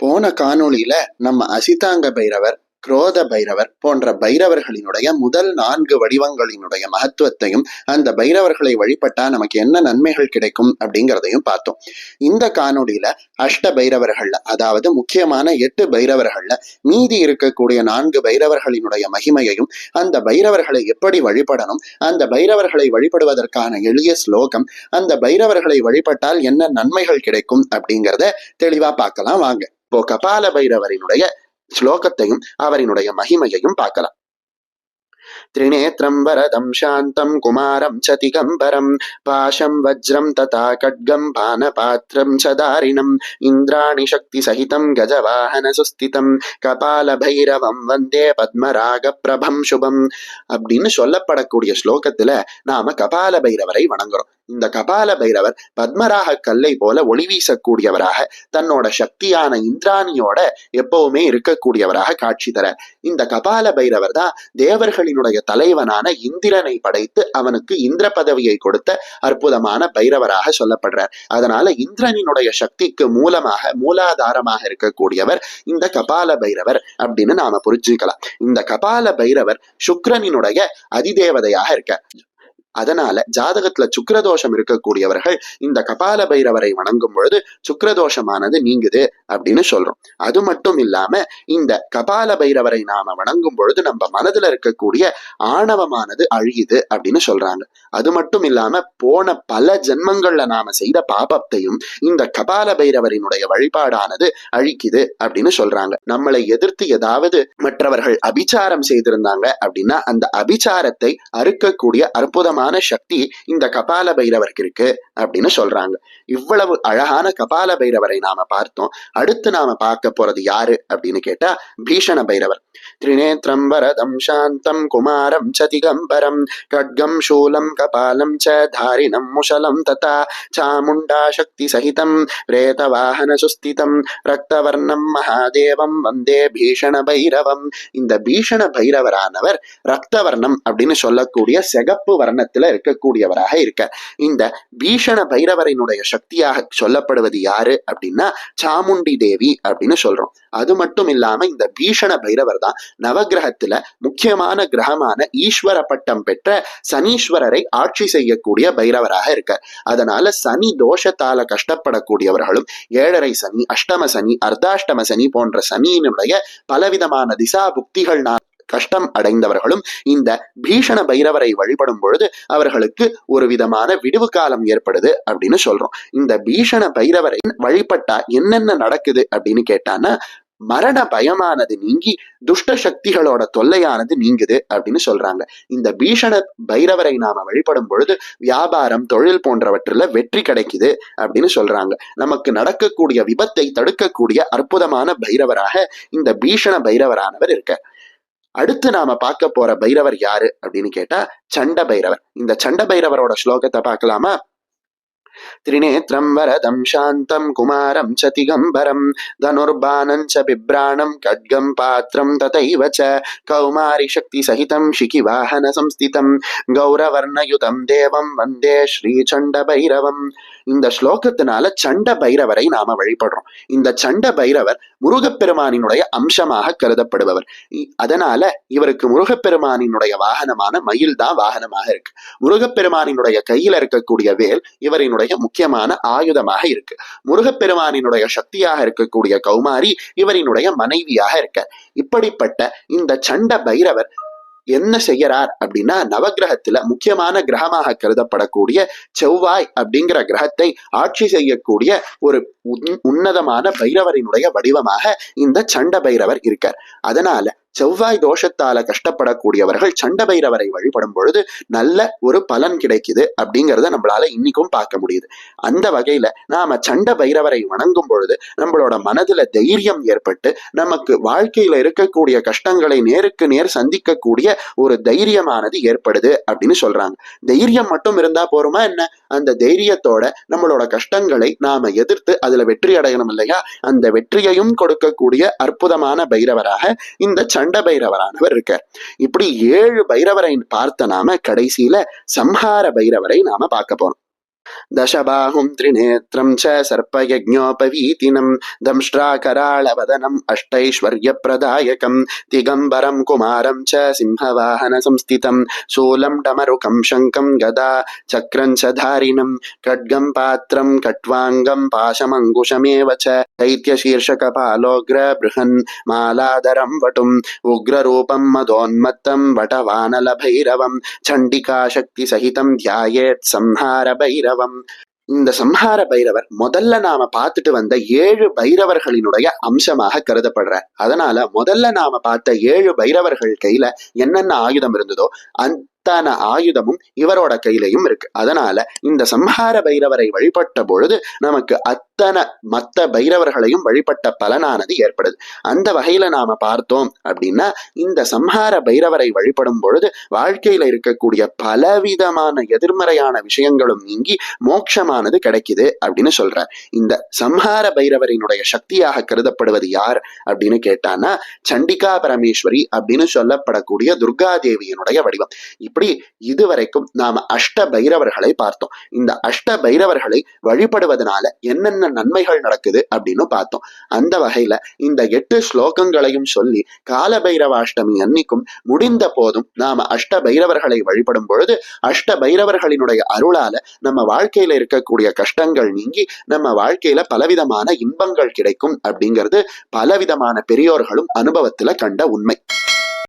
போன காணொளியில நம்ம அசிதாங்க பைரவர் குரோத பைரவர் போன்ற பைரவர்களினுடைய முதல் நான்கு வடிவங்களினுடைய மகத்துவத்தையும் அந்த பைரவர்களை வழிபட்டா நமக்கு என்ன நன்மைகள் கிடைக்கும் அப்படிங்கிறதையும் பார்த்தோம். இந்த காணொலியில அஷ்ட பைரவர்கள்ல அதாவது முக்கியமான எட்டு பைரவர்கள்ல மீதி இருக்கக்கூடிய நான்கு பைரவர்களினுடைய மகிமையையும் அந்த பைரவர்களை எப்படி வழிபடணும் அந்த பைரவர்களை வழிபடுவதற்கான எளிய ஸ்லோகம் அந்த பைரவர்களை வழிபட்டால் என்ன நன்மைகள் கிடைக்கும் அப்படிங்கிறத தெளிவா பார்க்கலாம். வாங்க. இப்போ கபால பைரவரினுடைய ஸ்லோகத்தையும் அவரினுடைய மகிமையையும் பார்க்கலாம் त्रिनेत्रं वरदं शान्तं कुमारं च दिगम्बरं पाशं वज्रं तथा खड्गं पानपात्रं च दारिणम् इन्द्राणि शक्तिसहितं गजवाहनसुस्थितं கபாலபைரவம் வந்தே பத்மராகப்பிரபம் சுபம் அப்படின்னு சொல்லப்படக்கூடிய ஸ்லோகத்துல நாம கபால பைரவரை வணங்குறோம் இந்த கபால பைரவர் பத்மராக கல்லை போல ஒளி வீசக்கூடியவராக தன்னோட சக்தியான இந்திராணியோட எப்பவுமே இருக்கக்கூடியவராக காட்சி தர. இந்த கபால பைரவர் தான் தேவர்களினுடைய தலைவனான இந்திரனை படைத்து அவனுக்கு இந்திர பதவியை கொடுத்த அற்புதமான பைரவராக சொல்லப்படுறார். அதனால இந்திரனினுடைய சக்திக்கு மூலமாக மூலாதாரமாக இருக்கக்கூடியவர் இந்த கபால பைரவர் அப்படின்னு நாம புரிஞ்சுக்கலாம். இந்த கபால பைரவர் சுக்கிரனினுடைய அதிதேவதையாக இருக்க அதனால ஜாதகத்துல சுக்கிரதோஷம் இருக்கக்கூடியவர்கள் இந்த கபால பைரவரை வணங்கும் பொழுது சுக்கரதோஷமானது நீங்குது அப்படின்னு சொல்றோம். அது மட்டும் இல்லாம இந்த கபால பைரவரை நாம வணங்கும் பொழுது நம்ம மனதுல இருக்கக்கூடிய ஆணவமானது அழியுது அப்படின்னு சொல்றாங்க. அது மட்டும் இல்லாம போன பல ஜென்மங்கள்ல நாம செய்த பாபத்தையும் இந்த கபால பைரவரினுடைய வழிபாடானது அழிக்குது அப்படின்னு சொல்றாங்க. நம்மளை எதிர்த்து ஏதாவது மற்றவர்கள் அபிச்சாரம் செய்திருந்தாங்க அப்படின்னா அந்த அபிச்சாரத்தை அறுக்கக்கூடிய அற்புதமான அபாரமான சக்தி இந்த கபால பைரவருக்கு இருக்கு அப்படின்னு சொல்றாங்க. இவ்வளவு அழகான கபால பைரவரை நாம பார்த்தோம். அடுத்து நாம பார்க்க போறது யாரு அப்படின்னு கேட்டா பீஷண பைரவர். திரிநேத்திரம் வரதம் சாந்தம் குமாரம் ச திகம்பரம் கட்கம் சூலம் கபாலம் ச தாரிணம் முஷலம் ததா சாமுண்டா சக்தி சகிதம் பிரேதவாகன சுஸ்திதம் ரக்தவர்ணம் மகாதேவம் வந்தே பீஷண பைரவம். இந்த பீஷண பைரவரானவர் ரக்தவர்ணம் அப்படின்னு சொல்லக்கூடிய சிகப்பு வர்ண வர்ணத்துல இருக்கக்கூடியவராக இருக்க. இந்த பீஷண பைரவரினுடைய சக்தியாக சொல்லப்படுவது யாரு அப்படின்னா சாமுண்டி தேவி அப்படின்னு சொல்றோம். அது மட்டும் இல்லாம இந்த பீஷண பைரவர் தான் நவகிரகத்துல முக்கியமான கிரகமான ஈஸ்வர பட்டம் பெற்ற சனீஸ்வரரை ஆட்சி செய்யக்கூடிய பைரவராக இருக்கார். அதனால சனி தோஷத்தால கஷ்டப்படக்கூடியவர்களும் ஏழரை சனி அஷ்டம சனி அர்த்தாஷ்டம சனி போன்ற சனியினுடைய பலவிதமான திசா புக்திகள் கஷ்டம் அடைந்தவர்களும் இந்த பீஷண பைரவரை வழிபடும் பொழுது அவர்களுக்கு ஒரு விதமான விடுவு காலம் ஏற்படுது அப்படின்னு சொல்றோம். இந்த பீஷண பைரவரை வழிபட்டா என்னென்ன நடக்குது அப்படின்னு கேட்டான்னா மரண பயமானது நீங்கி துஷ்ட சக்திகளோட தொல்லையானது நீங்குது அப்படின்னு சொல்றாங்க. இந்த பீஷண பைரவரை நாம வழிபடும் பொழுது வியாபாரம் தொழில் போன்றவற்றில் வெற்றி கிடைக்குது அப்படின்னு சொல்றாங்க. நமக்கு நடக்கக்கூடிய விபத்தை தடுக்கக்கூடிய அற்புதமான பைரவராக இந்த பீஷண பைரவரானவர் இருக்க அடுத்து நாம பார்க்க போற பைரவர் யாரு அப்படின்னு கேட்டா சண்ட பைரவர். இந்த சண்ட பைரவரோட ஸ்லோகத்தை பார்க்கலாமா? त्रिनेत्रं वरदं शान्तं कुमारं च दिगम्बरं धनुर्बाणं च बिभ्राणं खड्गं पात्रं तथैव च कौमारिशक्तिसहितं शिखिवाहनसंस्थितं गौरवर्णयुतं देवं वन्दे श्रीचण्डभैरवम् இந்த ஸ்லோகத்தினால சண்ட பைரவரை நாம வழிபடுறோம் இந்த சண்ட பைரவர் முருகப்பெருமானினுடைய அம்சமாக கருதப்படுபவர் இ- அதனால இவருக்கு முருகப்பெருமானினுடைய வாகனமான மயில் தான் வாகனமாக இருக்கு முருகப்பெருமானினுடைய கையில இருக்கக்கூடிய வேல் இவரினுடைய முக்கியமான ஆயுதமாக இருக்கு. முருகப்பெருமானினுடைய சக்தியாக இருக்கக்கூடிய கௌமாரி இவரினுடைய மனைவியாக இருக்க. இப்படிப்பட்ட இந்த சண்ட பைரவர் என்ன செய்யறார் அப்படின்னா நவகிரகத்துல முக்கியமான கிரகமாக கருதப்படக்கூடிய செவ்வாய் அப்படிங்கிற கிரகத்தை ஆட்சி செய்யக்கூடிய ஒரு உன்னதமான பைரவரினுடைய வடிவமாக இந்த சண்ட பைரவர் இருக்கார். அதனால செவ்வாய் தோஷத்தால கஷ்டப்படக்கூடியவர்கள் சண்ட பைரவரை வழிபடும் பொழுது நல்ல ஒரு பலன் கிடைக்குது அப்படிங்கிறத நம்மளால இன்னைக்கும் பார்க்க முடியுது. அந்த வகையில நாம சண்ட பைரவரை வணங்கும் பொழுது நம்மளோட மனதுல தைரியம் ஏற்பட்டு நமக்கு வாழ்க்கையில இருக்கக்கூடிய கஷ்டங்களை நேருக்கு நேர் சந்திக்கக்கூடிய ஒரு தைரியமானது ஏற்படுது அப்படின்னு சொல்றாங்க. தைரியம் மட்டும் இருந்தா போருமா என்ன? அந்த தைரியத்தோட நம்மளோட கஷ்டங்களை நாம எதிர்த்து அதுல வெற்றி அடையணும் இல்லையா? அந்த வெற்றியையும் கொடுக்கக்கூடிய அற்புதமான பைரவராக இந்த சண்ட பைரவரானவர் இருக்கார். இப்படி ஏழு பைரவரை பார்த்த நாம கடைசியில சம்ஹார பைரவரை நாம பார்க்க போறோம். दशबाहुं त्रिनेत्रं च सर्पयज्ञोपवीतिनं दंष्ट्राकराळवदनम् अष्टैश्वर्यप्रदायकं दिगम्बरं कुमारं च सिंहवाहनसंस्थितं शूलं डमरुकं शङ्कं गदा चक्रं च धारिणं खड्गं पात्रं कट्वाङ्गं पाशमङ्कुशमेव च दैत्यशीर्षकपालोऽग्र बृहन् मालाधरं वटुम् उग्ररूपं मदोन्मत्तं वटवानलभैरवं चण्डिकाशक्तिसहितं ध्यायेत् संहारभैरव பைரவம். இந்த சம்ஹார பைரவர் முதல்ல நாம பார்த்துட்டு வந்த ஏழு பைரவர்களினுடைய அம்சமாக கருதப்படுறார். அதனால முதல்ல நாம பார்த்த ஏழு பைரவர்கள் கையில என்னென்ன ஆயுதம் இருந்ததோ அத்தனை ஆயுதமும் இவரோட கையிலையும் இருக்கு. அதனால இந்த சம்ஹார பைரவரை வழிபட்ட பொழுது நமக்கு அத்தனை மத்த பைரவர்களையும் வழிபட்ட பலனானது ஏற்படுது. அந்த வகையில நாம பார்த்தோம் அப்படின்னா இந்த சம்ஹார பைரவரை வழிபடும் பொழுது வாழ்க்கையில இருக்கக்கூடிய பலவிதமான எதிர்மறையான விஷயங்களும் நீங்கி மோட்சமானது கிடைக்குது அப்படின்னு சொல்றார். இந்த சம்ஹார பைரவரினுடைய சக்தியாக கருதப்படுவது யார் அப்படின்னு கேட்டான்னா சண்டிகா பரமேஸ்வரி அப்படின்னு சொல்லப்படக்கூடிய துர்கா தேவியினுடைய வடிவம். இப்படி இதுவரைக்கும் நாம அஷ்ட பைரவர்களை பார்த்தோம். இந்த அஷ்ட பைரவர்களை வழிபடுவதனால என்னென்ன நன்மைகள் நடக்குது அப்படின்னு பார்த்தோம். அந்த வகையில இந்த எட்டு ஸ்லோகங்களையும் சொல்லி கால பைரவாஷ்டமி அன்னைக்கும் முடிந்த போதும் நாம அஷ்ட பைரவர்களை வழிபடும் பொழுது அஷ்ட பைரவர்களினுடைய அருளால நம்ம வாழ்க்கையில இருக்கக்கூடிய கஷ்டங்கள் நீங்கி நம்ம வாழ்க்கையில பலவிதமான இன்பங்கள் கிடைக்கும் அப்படிங்கிறது பலவிதமான பெரியோர்களும் அனுபவத்துல கண்ட உண்மை.